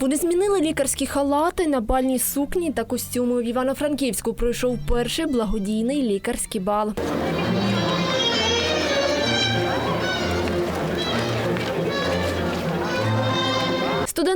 Вони змінили лікарські халати на бальні сукні та костюми. В Івано-Франківську пройшов перший благодійний лікарський бал.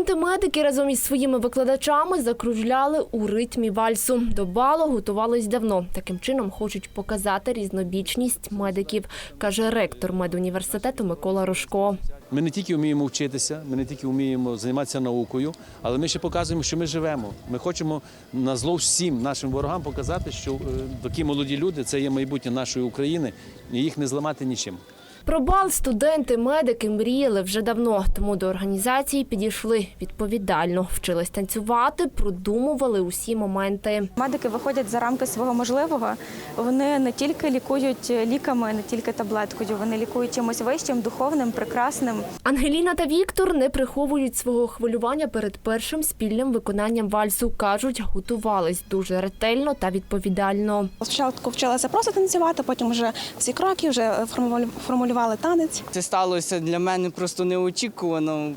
Студенти-медики разом із своїми викладачами закружляли у ритмі вальсу. До балу готувались давно. Таким чином хочуть показати різнобічність медиків, каже ректор медуніверситету Микола Рожко. Ми не тільки вміємо вчитися, ми не тільки вміємо займатися наукою, але ми ще показуємо, що ми живемо. Ми хочемо на зло всім нашим ворогам показати, що е, такі молоді люди це є майбутнє нашої України, і їх не зламати нічим. Про бал студенти, медики мріяли вже давно, тому до організації підійшли відповідально. Вчились танцювати, продумували усі моменти. Медики виходять за рамки свого можливого. Вони не тільки лікують ліками, не тільки таблеткою, вони лікують чимось вищим, духовним, прекрасним. Ангеліна та Віктор не приховують свого хвилювання перед першим спільним виконанням вальсу. кажуть, готувались дуже ретельно та відповідально. Спочатку вчилася просто танцювати, потім вже всі кроки вже формулю- формулювали танець. Це сталося для мене просто неочікувано.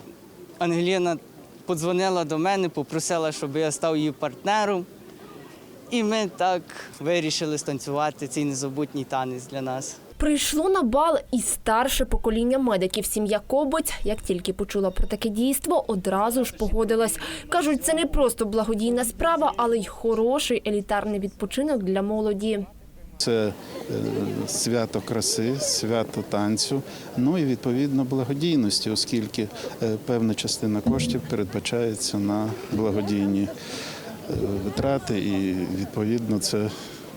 Ангеліна подзвонила до мене, попросила, щоб я став її партнером. І ми так вирішили станцювати цей незабутній танець для нас. Прийшло на бал і старше покоління медиків. Сім'я Кобоць, як тільки почула про таке дійство, одразу ж погодилась. Кажуть, це не просто благодійна справа, але й хороший елітарний відпочинок для молоді. Це е, свято краси, свято танцю, ну і відповідно благодійності, оскільки е, певна частина коштів передбачається на благодійні е, витрати, і відповідно це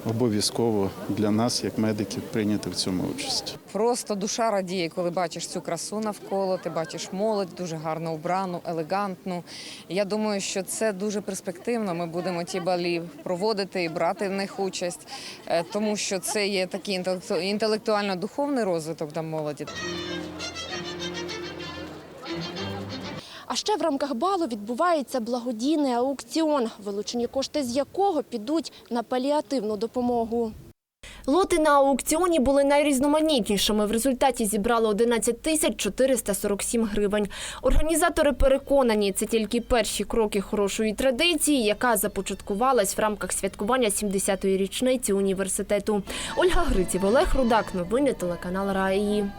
обов'язково для нас, як медиків, прийняти в цьому участь. Просто душа радіє, коли бачиш цю красу навколо. Ти бачиш молодь дуже гарно убрану, елегантну. Я думаю, що це дуже перспективно. Ми будемо ті балі проводити і брати в них участь, е, тому що це є такий інтелекту- інтелектуально-духовний розвиток для молоді. А ще в рамках балу відбувається благодійний аукціон, вилучені кошти з якого підуть на паліативну допомогу. Лоти на аукціоні були найрізноманітнішими. В результаті зібрали 11 тисяч 447 гривень. Організатори переконані, це тільки перші кроки хорошої традиції, яка започаткувалась в рамках святкування 70-ї річниці університету. Ольга Гриців, Олег Рудак. Новини телеканал Раї.